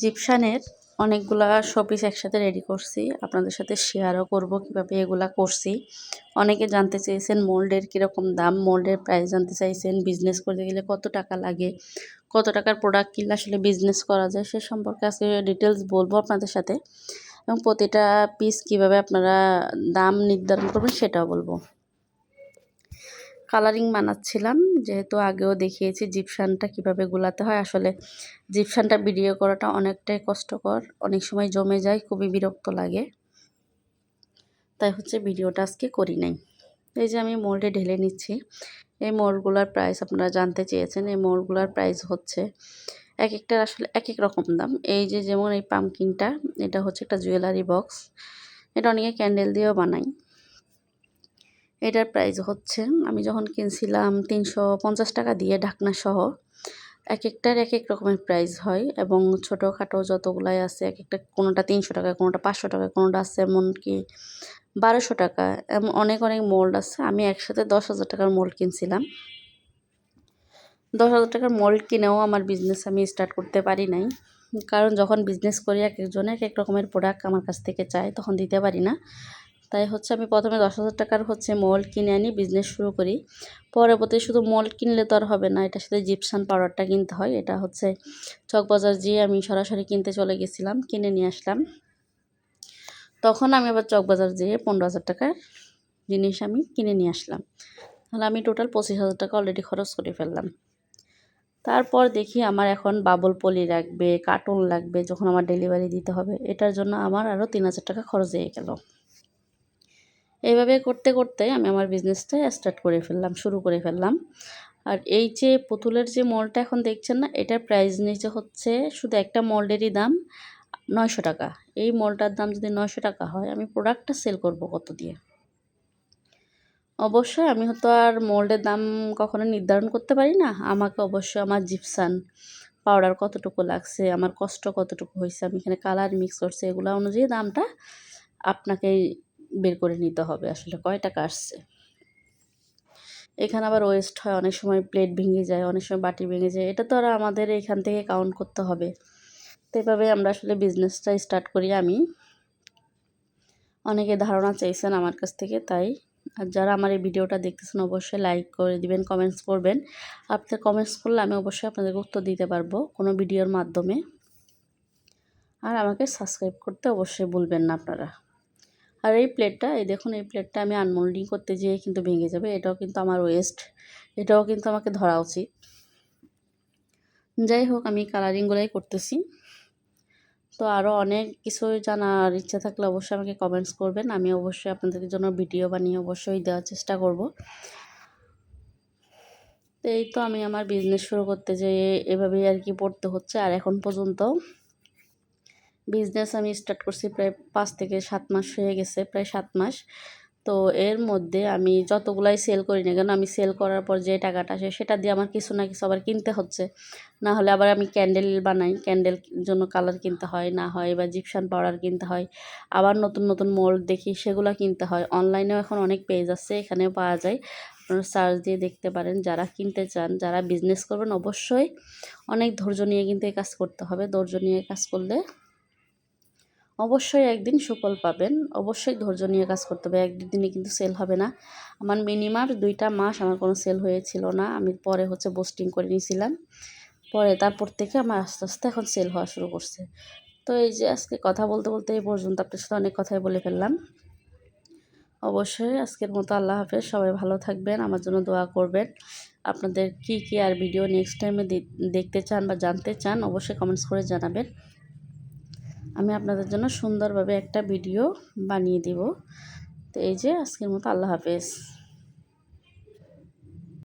জিপসানের অনেকগুলা শপিস একসাথে রেডি করছি। আপনাদের সাথে শেয়ারও করব কীভাবে এগুলা করছি। অনেকে জানতে চেয়েছেন মোল্ডের কীরকম দাম, মোল্ডের প্রাইস জানতে চাইছেন বিজনেস করতে গেলে কত টাকা লাগে, কত টাকার প্রোডাক্ট কিনলে আসলে বিজনেস করা যায়, সে সম্পর্কে আজকে ডিটেলস বলব আপনাদের সাথে। এবং প্রতিটা পিস কীভাবে আপনারা দাম নির্ধারণ করবেন সেটাও বলব। কালারিং বানাচ্ছিলাম। যেহেতু আগেও দেখিয়েছি জিপসানটা কীভাবে গুলাতে হয়। আসলে জিপসানটা ভিডিও করাটা অনেকটাই কষ্টকর। অনেক সময় জমে যায়, খুবই বিরক্ত লাগে। তাই হচ্ছে ভিডিওটা আজকে করি নাই। এই যে আমি মোল্ডে ঢেলে নিচ্ছি। এই মোলগুলার প্রাইস আপনারা জানতে চেয়েছেন। এই মোলগুলার প্রাইস হচ্ছে এক একটার আসলে এক এক রকম দাম। এই যে যেমন এই পামকিনটা এটা হচ্ছে একটা জুয়েলারি বক্স এটা অনেকে ক্যান্ডেল দিয়েও বানাই এটার প্রাইস হচ্ছে, আমি যখন কিনছিলাম তিনশো পঞ্চাশ টাকা দিয়ে ঢাকনা সহ এক একটার এক এক রকমের প্রাইস হয় এবং ছোটোখাটো যতগুলাই আছে এক একটা কোনোটা তিনশো টাকা, কোনোটা পাঁচশো টাকা, কোনোটা আছে এমনকি বারোশো টাকা এমন অনেক অনেক মোল্ড আছে। আমি একসাথে দশ হাজার টাকার মোল্ড কিনছিলাম। দশ হাজার টাকার মোল্ড কিনেও আমার বিজনেস আমি স্টার্ট করতে পারি নাই। কারণ যখন বিজনেস করি এক একজনে এক এক রকমের প্রোডাক্ট আমার কাছ থেকে চায়, তখন দিতে পারি না। তাই হচ্ছে আমি প্রথমে দশ হাজার টাকার হচ্ছে মোল্ড কিনে আনি বিজনেস শুরু করি। পরবর্তী শুধু মোল্ড কিনলে তো আর হবে না, এটার সাথে জিপসান পাউডারটা কিনতে হয়। এটা হচ্ছে চকবাজার যেয়ে আমি সরাসরি কিনতে চলে গেছিলাম, কিনে নিয়ে আসলাম। তখন আমি আবার চকবাজার যেয়ে পনেরো হাজার টাকার জিনিস আমি কিনে নিয়ে আসলাম। তাহলে আমি টোটাল পঁচিশ হাজার টাকা অলরেডি খরচ করে ফেললাম। তারপর দেখি আমার এখন বাবল পলি লাগবে কার্টুন লাগবে, যখন আমার ডেলিভারি দিতে হবে, এটার জন্য আমার আরও তিন হাজার টাকা খরচ হয়ে গেল। এইভাবে করতে করতে আমি আমার বিজনেসটা স্টার্ট করে ফেললাম, শুরু করে ফেললাম। আর এই যে পুতুলের যে মলটা এখন দেখছেন না, এটার প্রাইস নিচে হচ্ছে শুধু একটা মল্ডেরই দাম নয়শো টাকা। এই মলটার দাম যদি নয়শো টাকা হয়, আমি প্রোডাক্টটা সেল করব কত দিয়ে? অবশ্যই আমি হয়তো আর মোল্ডের দাম কখনো নির্ধারণ করতে পারি না। আমাকে অবশ্যই আমার জিপসান পাউডার কতটুকু লাগছে, আমার কষ্ট কতটুকু হয়েছে, আমি এখানে কালার মিক্স করছি, এগুলো অনুযায়ী দামটা আপনাকে বের করে নিতে হবে। আসলে কয় টাকা আসছে? এখানে আবার ওয়েস্ট হয়, অনেক সময় প্লেট ভেঙে যায়, অনেক সময় বাটি ভেঙে যায়। এটা তো আর আমাদের এখান থেকে কাউন্ট করতে হবে। তো এভাবে আমরা আসলে বিজনেসটা স্টার্ট করি আমি। অনেকে ধারণা চাইছেন আমার কাছ থেকে, তাই। আর যারা আমার এই ভিডিওটা দেখতেছেন, অবশ্যই লাইক করে দিবেন কমেন্টস করবেন। আপনার কমেন্টস করলে আমি অবশ্যই আপনাদেরকে উত্তর দিতে পারব কোনো ভিডিওর মাধ্যমে। আর আমাকে সাবস্ক্রাইব করতে অবশ্যই ভুলবেন না আপনারা। আর এই প্লেটটা এই দেখুন, এই প্লেটটা আমি আনমোল্ডিং করতে যেয়ে কিন্তু ভেঙে যাবে। এটাও কিন্তু আমার ওয়েস্ট এটাও কিন্তু আমাকে ধরা উচিত। যাই হোক, আমি কালারিংগুলোই করতেছি। তো আরও অনেক কিছু জানার ইচ্ছা থাকলে অবশ্যই আমাকে কমেন্টস করবেন। আমি অবশ্যই আপনাদের জন্য ভিডিও বানিয়ে অবশ্যই দেওয়ার চেষ্টা করব। তো এই তো আমি আমার বিজনেস শুরু করতে যেয়ে এভাবেই আর কি পড়তে হচ্ছে। আর এখন পর্যন্ত বিজনেস আমি স্টার্ট করছি প্রায় পাঁচ থেকে সাত মাস হয়ে গেছে, প্রায় সাত মাস। তো এর মধ্যে আমি যতগুলাই সেল করি না কেন, আমি সেল করার পর যে টাকাটা আসে সেটা দিয়ে আমার কিছু না কিছু আবার কিনতে হচ্ছে। না হলে আবার আমি ক্যান্ডেল বানাই ক্যান্ডেল জন্য কালার কিনতে হয়, না হয় বা জিপসান পাউডার কিনতে হয়। আবার নতুন নতুন মোল্ড দেখি, সেগুলো কিনতে হয়। অনলাইনেও এখন অনেক পেজ আছে, এখানেও পাওয়া যায়। আপনারা সার্চ দিয়ে দেখতে পারেন। যারা কিনতে চান, যারা বিজনেস করবেন, অবশ্যই অনেক ধৈর্য নিয়ে কিন্তু এই কাজ করতে হবে। ধৈর্য নিয়ে কাজ করলে অবশ্যই একদিন সুফল পাবেন। অবশ্যই ধৈর্য নিয়ে কাজ করতে হবে। এক দিনে কিন্তু সেল হবে না। আমার মিনিমাম দুইটা মাস আমার কোনো সেল হয়েছিল না। আমি পরে হচ্ছে বোস্টিং করে নিয়েছিলাম। পরে তারপর থেকে আমার আস্তে আস্তে এখন সেল হওয়া শুরু করছে। তো এই যে আজকে কথা বলতে বলতে এই পর্যন্ত আপনার সাথে অনেক কথাই বলে ফেললাম। অবশ্যই আজকের মতো আল্লাহ হাফেজ। সবাই ভালো থাকবেন, আমার জন্য দোয়া করবেন। আপনাদের কি কি আর ভিডিও নেক্সট টাইমে দেখতে চান বা জানতে চান, অবশ্যই কমেন্টস করে জানাবেন। আমি আপনাদের জন্য সুন্দরভাবে একটা ভিডিও বানিয়ে দেবো। তো এই যে আজকের মতো আল্লাহ হাফেজ।